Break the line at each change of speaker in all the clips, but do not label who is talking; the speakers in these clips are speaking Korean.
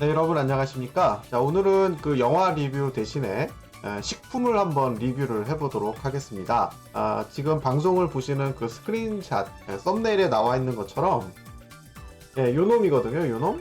네, 여러분 안녕하십니까? 자, 오늘은 그 영화 리뷰 대신에 에, 식품을 한번 리뷰를 해보도록 하겠습니다. 아, 지금 방송을 보시는 그 스크린샷, 에, 썸네일에 나와 있는 것처럼, 예, 요 놈이거든요, 요 놈.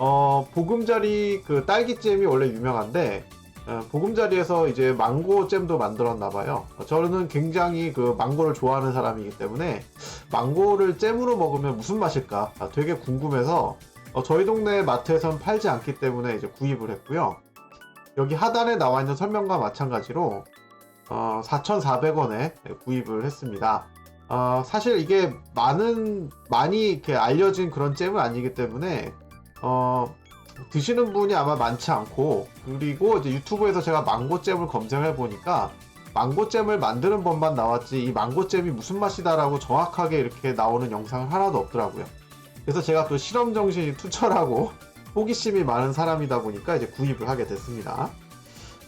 어, 보금자리 그 딸기잼이 원래 유명한데, 에, 보금자리에서 이제 망고 잼도 만들었나 봐요. 저는 굉장히 그 망고를 좋아하는 사람이기 때문에, 망고를 잼으로 먹으면 무슨 맛일까? 아, 되게 궁금해서, 어, 저희 동네 마트에선 팔지 않기 때문에 이제 구입을 했고요. 여기 하단에 나와 있는 설명과 마찬가지로 어, 4,400원에 구입을 했습니다. 어, 사실 이게 많은 많이 이렇게 알려진 그런 잼은 아니기 때문에 어, 드시는 분이 아마 많지 않고 그리고 이제 유튜브에서 제가 망고잼을 검색해 보니까 망고잼을 만드는 법만 나왔지 이 망고잼이 무슨 맛이다라고 정확하게 이렇게 나오는 영상은 하나도 없더라고요. 그래서 제가 또 실험 정신이 투철하고 호기심이 많은 사람이다 보니까 이제 구입을 하게 됐습니다.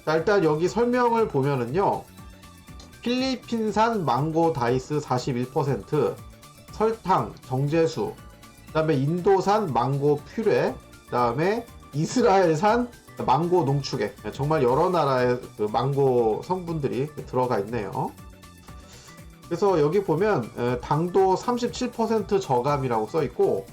자, 일단 여기 설명을 보면은요. 필리핀산 망고 다이스 41%, 설탕, 정제수, 그 다음에 인도산 망고 퓨레, 그 다음에 이스라엘산 망고 농축액. 정말 여러 나라의 그 망고 성분들이 들어가 있네요. 그래서 여기 보면 에, 당도 37% 저감이라고 써 있고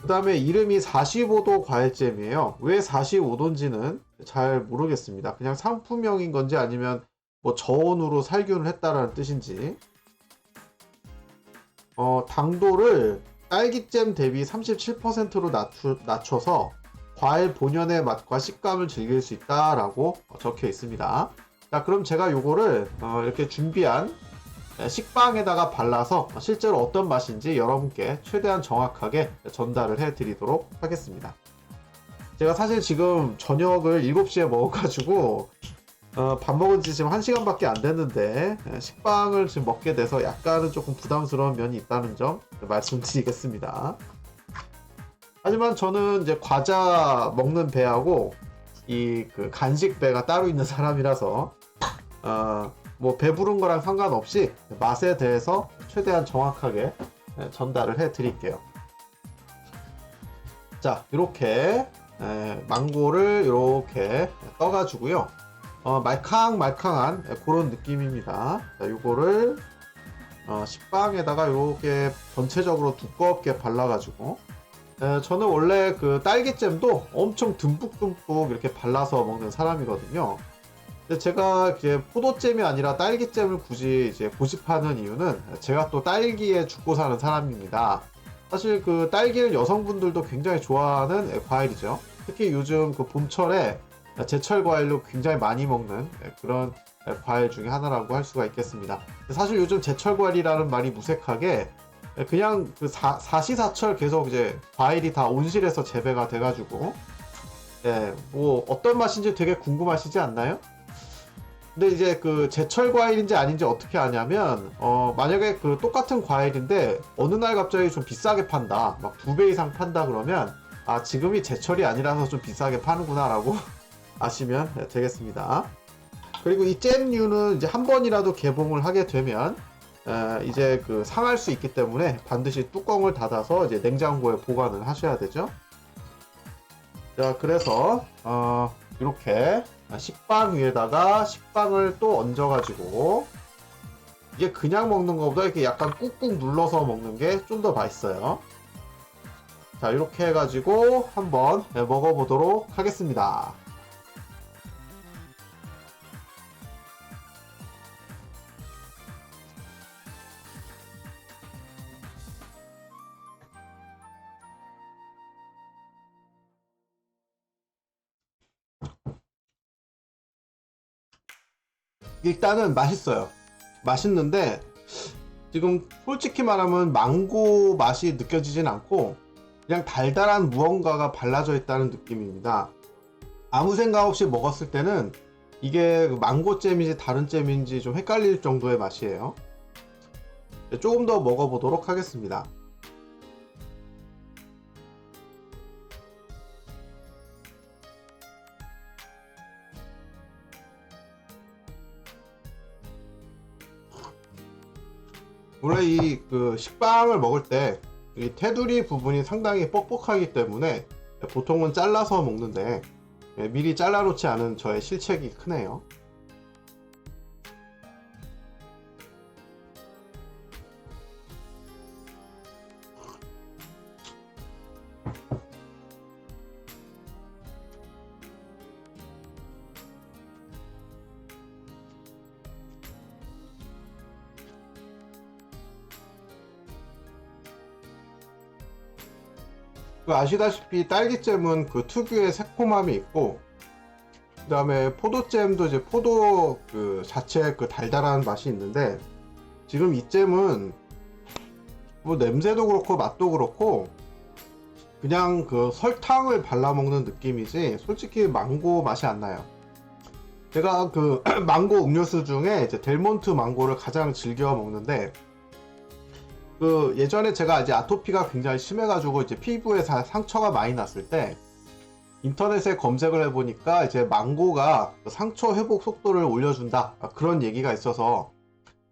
그 다음에 이름이 45도 과일잼이에요. 왜 45도인지는 잘 모르겠습니다. 그냥 상품명인 건지 아니면 뭐 저온으로 살균을 했다라는 뜻인지. 어, 당도를 딸기잼 대비 37%로 낮추, 낮춰서 과일 본연의 맛과 식감을 즐길 수 있다라고 적혀 있습니다. 자, 그럼 제가 요거를 어, 이렇게 준비한 식빵에다가 발라서 실제로 어떤 맛인지 여러분께 최대한 정확하게 전달을 해 드리도록 하겠습니다. 제가 사실 지금 저녁을 7시에 먹어가지고 어, 밥 먹은 지 지금 1시간밖에 안 됐는데 식빵을 지금 먹게 돼서 약간은 조금 부담스러운 면이 있다는 점 말씀드리겠습니다. 하지만 저는 이제 과자 먹는 배하고 이 그 간식 배가 따로 있는 사람이라서 어, 뭐 배부른 거랑 상관없이 맛에 대해서 최대한 정확하게 예, 전달을 해 드릴게요. 자, 이렇게 에, 망고를 이렇게 떠가지고요. 어, 말캉말캉한 예, 그런 느낌입니다. 자, 요거를 어, 식빵에다가 이렇게 전체적으로 두껍게 발라가지고 에, 저는 원래 그 딸기잼도 엄청 듬뿍듬뿍 이렇게 발라서 먹는 사람이거든요. 근데 제가 이제 포도잼이 아니라 딸기잼을 굳이 이제 고집하는 이유는 제가 또 딸기에 죽고 사는 사람입니다. 사실 그 딸기를 여성분들도 굉장히 좋아하는 과일이죠. 특히 요즘 그 봄철에 제철 과일로 굉장히 많이 먹는 그런 과일 중에 하나라고 할 수가 있겠습니다. 사실 요즘 제철 과일이라는 말이 무색하게 그냥 그 사, 사시사철 계속 이제 과일이 다 온실에서 재배가 돼가지고 예, 뭐 어떤 맛인지 되게 궁금하시지 않나요? 근데 이제 그 제철 과일인지 아닌지 어떻게 아냐면 어 만약에 그 똑같은 과일인데 어느 날 갑자기 좀 비싸게 판다 막 두 배 이상 판다 그러면 아 지금이 제철이 아니라서 좀 비싸게 파는구나라고 아시면 되겠습니다. 그리고 이 잼류는 이제 한 번이라도 개봉을 하게 되면 에, 이제 그 상할 수 있기 때문에 반드시 뚜껑을 닫아서 이제 냉장고에 보관을 하셔야 되죠. 자 그래서 어 이렇게 식빵 위에다가 식빵을 또 얹어가지고 이게 그냥 먹는 것보다 이렇게 약간 꾹꾹 눌러서 먹는 게 좀 더 맛있어요. 자 이렇게 해가지고 한번 먹어보도록 하겠습니다. 일단은 맛있어요. 맛있는데 지금 솔직히 말하면 망고 맛이 느껴지진 않고 그냥 달달한 무언가가 발라져 있다는 느낌입니다. 아무 생각 없이 먹었을 때는 이게 망고 잼인지 다른 잼인지 좀 헷갈릴 정도의 맛이에요. 조금 더 먹어보도록 하겠습니다. 원래 이 그 식빵을 먹을 때 이 테두리 부분이 상당히 뻑뻑하기 때문에 보통은 잘라서 먹는데 예, 미리 잘라놓지 않은 저의 실책이 크네요. 그 아시다시피 딸기잼은 그 특유의 새콤함이 있고 그 다음에 포도잼도 이제 포도 그 자체 그 달달한 맛이 있는데 지금 이 잼은 뭐 냄새도 그렇고 맛도 그렇고 그냥 그 설탕을 발라 먹는 느낌이지 솔직히 망고 맛이 안 나요. 제가 그 망고 음료수 중에 이제 델몬트 망고를 가장 즐겨 먹는데 그 예전에 제가 이제 아토피가 굉장히 심해가지고 이제 피부에 사- 상처가 많이 났을 때 인터넷에 검색을 해보니까 이제 망고가 그 상처 회복 속도를 올려준다 아, 그런 얘기가 있어서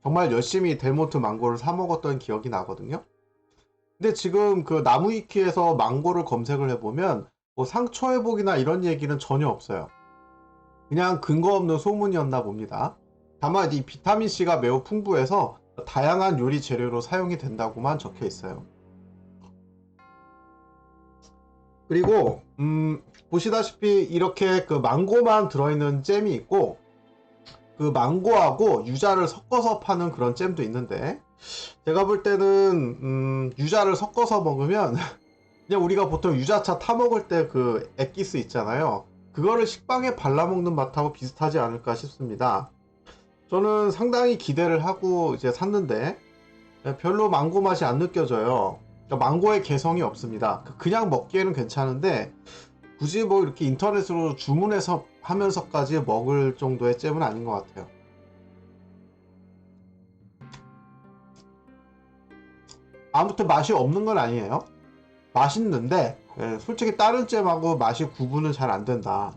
정말 열심히 델몬트 망고를 사 먹었던 기억이 나거든요. 근데 지금 그 나무위키에서 망고를 검색을 해보면 뭐 상처 회복이나 이런 얘기는 전혀 없어요. 그냥 근거 없는 소문이었나 봅니다. 다만 이 비타민 C가 매우 풍부해서 다양한 요리 재료로 사용이 된다고만 적혀 있어요. 그리고 음, 보시다시피 이렇게 그 망고만 들어있는 잼이 있고 그 망고하고 유자를 섞어서 파는 그런 잼도 있는데 제가 볼 때는 음, 유자를 섞어서 먹으면 그냥 우리가 보통 유자차 타 먹을 때 그 액기스 있잖아요. 그거를 식빵에 발라 먹는 맛하고 비슷하지 않을까 싶습니다. 저는 상당히 기대를 하고 이제 샀는데 별로 망고 맛이 안 느껴져요. 그러니까 망고의 개성이 없습니다. 그- 그냥 먹기에는 괜찮은데 굳이 뭐 이렇게 인터넷으로 주문해서 하면서까지 먹을 정도의 잼은 아닌 것 같아요. 아무튼 맛이 없는 건 아니에요. 맛있는데 예, 솔직히 다른 잼하고 맛이 구분은 잘 안 된다.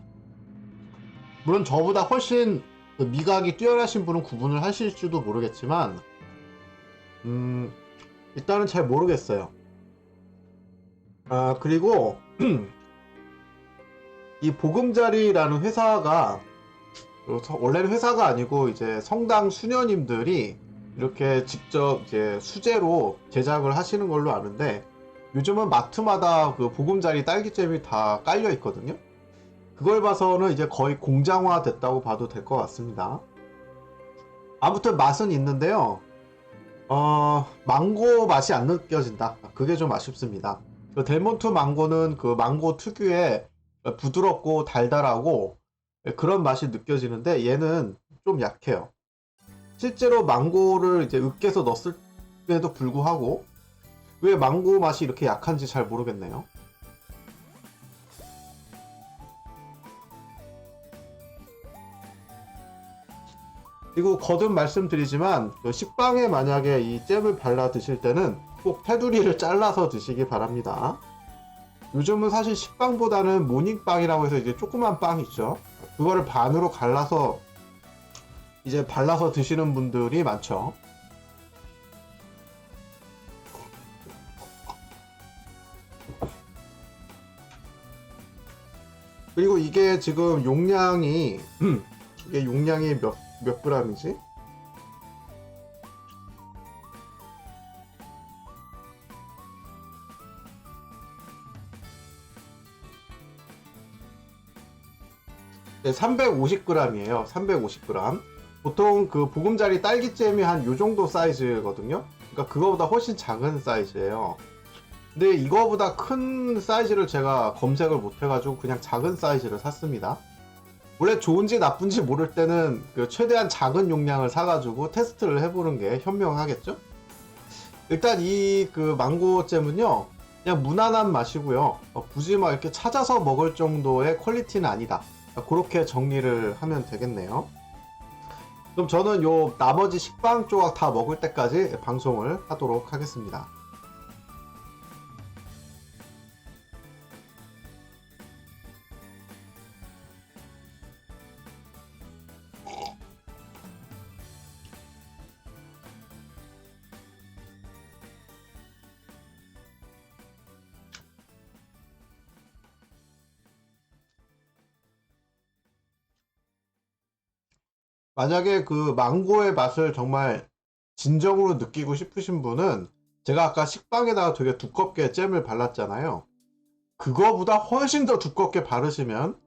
물론 저보다 훨씬 그 미각이 뛰어나신 분은 구분을 하실지도 모르겠지만 음 일단은 잘 모르겠어요. 아 그리고 이 보금자리라는 회사가 원래는 회사가 아니고 이제 성당 수녀님들이 이렇게 직접 이제 수제로 제작을 하시는 걸로 아는데 요즘은 마트마다 그 보금자리 딸기잼이 다 깔려 있거든요. 그걸 봐서는 이제 거의 공장화 됐다고 봐도 될 것 같습니다. 아무튼 맛은 있는데요. 어, 망고 맛이 안 느껴진다. 그게 좀 아쉽습니다. 그 델몬트 망고는 그 망고 특유의 부드럽고 달달하고 그런 맛이 느껴지는데 얘는 좀 약해요. 실제로 망고를 이제 으깨서 넣었을 때도 불구하고 왜 망고 맛이 이렇게 약한지 잘 모르겠네요. 그리고 거듭 말씀드리지만 그 식빵에 만약에 이 잼을 발라 드실 때는 꼭 테두리를 잘라서 드시기 바랍니다. 요즘은 사실 식빵보다는 모닝빵이라고 해서 이제 조그만 빵 있죠. 그거를 반으로 갈라서 이제 발라서 드시는 분들이 많죠. 그리고 이게 지금 용량이 이게 용량이 몇, 몇 g이지? 네, 350g이에요. 350g. 보통 그 보금자리 딸기잼이 한 요 정도 사이즈거든요. 그러니까 그거보다 훨씬 작은 사이즈예요. 근데 이거보다 큰 사이즈를 제가 검색을 못 해가지고 그냥 작은 사이즈를 샀습니다. 원래 좋은지 나쁜지 모를 때는 그 최대한 작은 용량을 사가지고 테스트를 해보는 게 현명하겠죠? 일단 이 그 망고잼은요, 그냥 무난한 맛이고요. 어, 굳이 막 이렇게 찾아서 먹을 정도의 퀄리티는 아니다. 그렇게 정리를 하면 되겠네요. 그럼 저는 요 나머지 식빵 조각 다 먹을 때까지 방송을 하도록 하겠습니다. 만약에 그 망고의 맛을 정말 진정으로 느끼고 싶으신 분은 제가 아까 식빵에다가 되게 두껍게 잼을 발랐잖아요. 그거보다 훨씬 더 두껍게 바르시면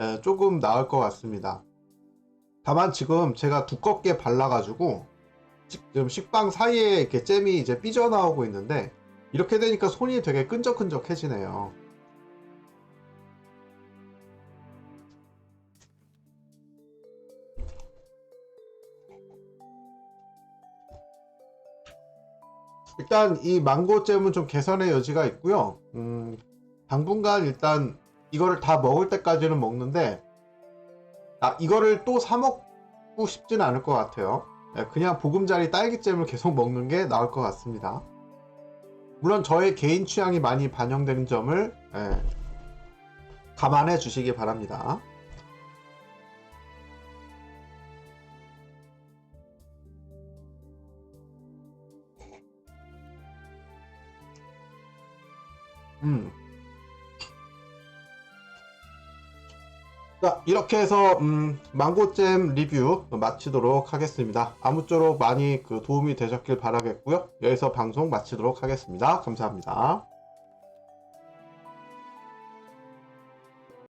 예, 조금 나을 것 같습니다. 다만 지금 제가 두껍게 발라가지고 지금 식빵 사이에 이렇게 잼이 이제 삐져나오고 있는데 이렇게 되니까 손이 되게 끈적끈적해지네요. 일단 이 망고 잼은 좀 개선의 여지가 있고요. 음, 당분간 일단 이거를 다 먹을 때까지는 먹는데 아, 이거를 또 사 먹고 싶지는 않을 것 같아요. 예, 그냥 보금자리 딸기잼을 계속 먹는 게 나을 것 같습니다. 물론 저의 개인 취향이 많이 반영되는 점을 예, 감안해 주시기 바랍니다. 음. 자, 이렇게 해서 음, 망고잼 리뷰 마치도록 하겠습니다. 아무쪼록 많이 그 도움이 되셨길 바라겠고요. 여기서 방송 마치도록 하겠습니다. 감사합니다.